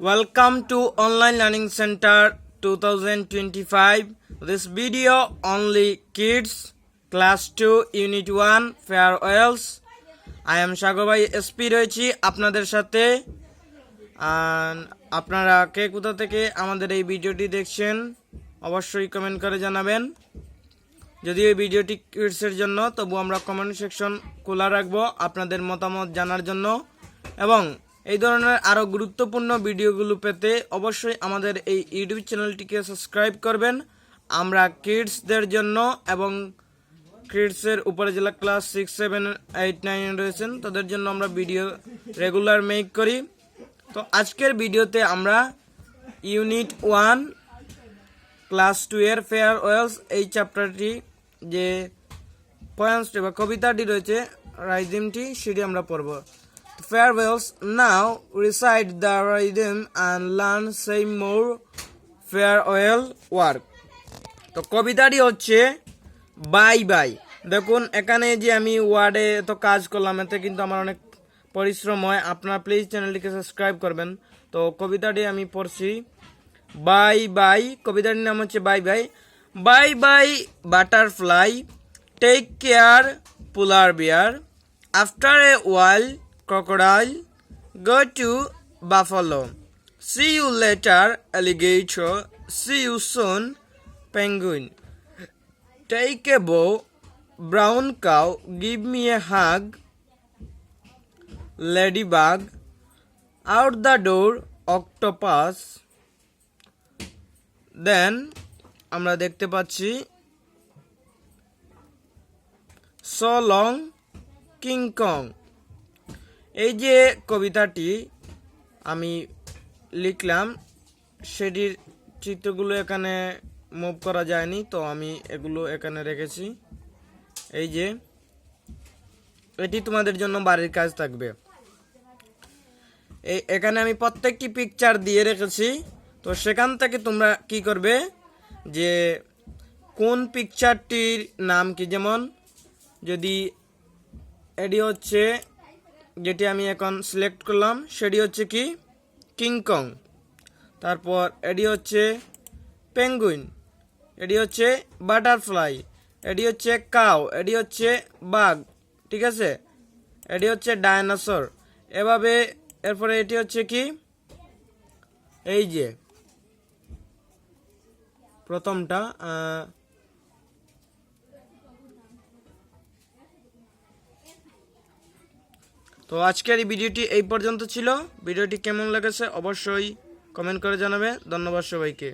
Welcome to Online Learning Center 2025. This video only kids, class 2 unit 1 farewells. I am সাগরভাই SP রয়েছি আপনাদের সাথে আপনারা কে কোথা থেকে আমাদের এই ভিডিওটি দেখছেন, অবশ্যই কমেন্ট করে জানাবেন যদিও এই ভিডিওটি কিডসের জন্য, তবু আমরা কমেন্ট সেকশন খোলা রাখব আপনাদের মতামত জানার জন্য এবং এই ধরনের আরও গুরুত্বপূর্ণ ভিডিওগুলো পেতে অবশ্যই আমাদের এই ইউটিউব চ্যানেলটিকে সাবস্ক্রাইব করবেন। আমরা কিডসদের জন্য এবং কিডসের উপরে জেলা class six seven eight nine রয়েছেন, তাদের জন্য আমরা ভিডিও রেগুলার মেক করি। তো আজকের ভিডিওতে আমরা ইউনিট ওয়ান ক্লাস টু এর ফেয়ার ওয়েলস এই চ্যাপ্টারটি যে পয়েন্টসটি বা কবিতাটি রয়েছে, রাইজিমটি, সেটি আমরা পড়ব। Now recite the rhyme and learn সেই মোর ফেয়ার ওয়েল ওয়ার্ক তো কবিতাটি হচ্ছে, বাই বাই। দেখুন, এখানে যে আমি ওয়ার্ডে তো কাজ করলাম, এতে কিন্তু আমার অনেক পরিশ্রম হয়। আপনারা প্লিজ চ্যানেলটিকে সাবস্ক্রাইব করবেন। তো কবিতাটি আমি পড়ছি, বাই বাই। কবিতাটির নাম হচ্ছে, bye bye. Bye bye butterfly take care polar bear after a while crocodile go to buffalo see you later alligator see you soon penguin take a bow brown cow give me a hug ladybug out the door octopus then আমরা দেখতে পাচ্ছি so long King Kong এই যে কবিতাটি আমি লিখলাম, সেটির চিত্রগুলো এখানে মুভ করা যায়নি, তো আমি এগুলো এখানে রেখেছি। এই যে, এটি তোমাদের জন্য বাড়ির কাজ থাকবে। এই এখানে আমি প্রত্যেকটি পিকচার দিয়ে রেখেছি, তো সেখান থেকে তোমরা কি করবে যে, কোন পিকচারটির নাম কি? যেমন, যদি এটি হচ্ছে যেটি আমি এখন সিলেক্ট করলাম, সেটি হচ্ছে কি? কিংকং তারপর এটি হচ্ছে পেঙ্গুইন এটি হচ্ছে বাটারফ্লাই এটি হচ্ছে কাউ এটি হচ্ছে বাঘ ঠিক আছে? এটি হচ্ছে ডায়নোসর এভাবে এরপরে এটি হচ্ছে কি? এই যে। প্রথমটা তো আজকের এই ভিডিওটি এই পর্যন্ত ছিল। ভিডিওটি কেমন লেগেছে অবশ্যই কমেন্ট করে জানাবে। ধন্যবাদ সবাইকে।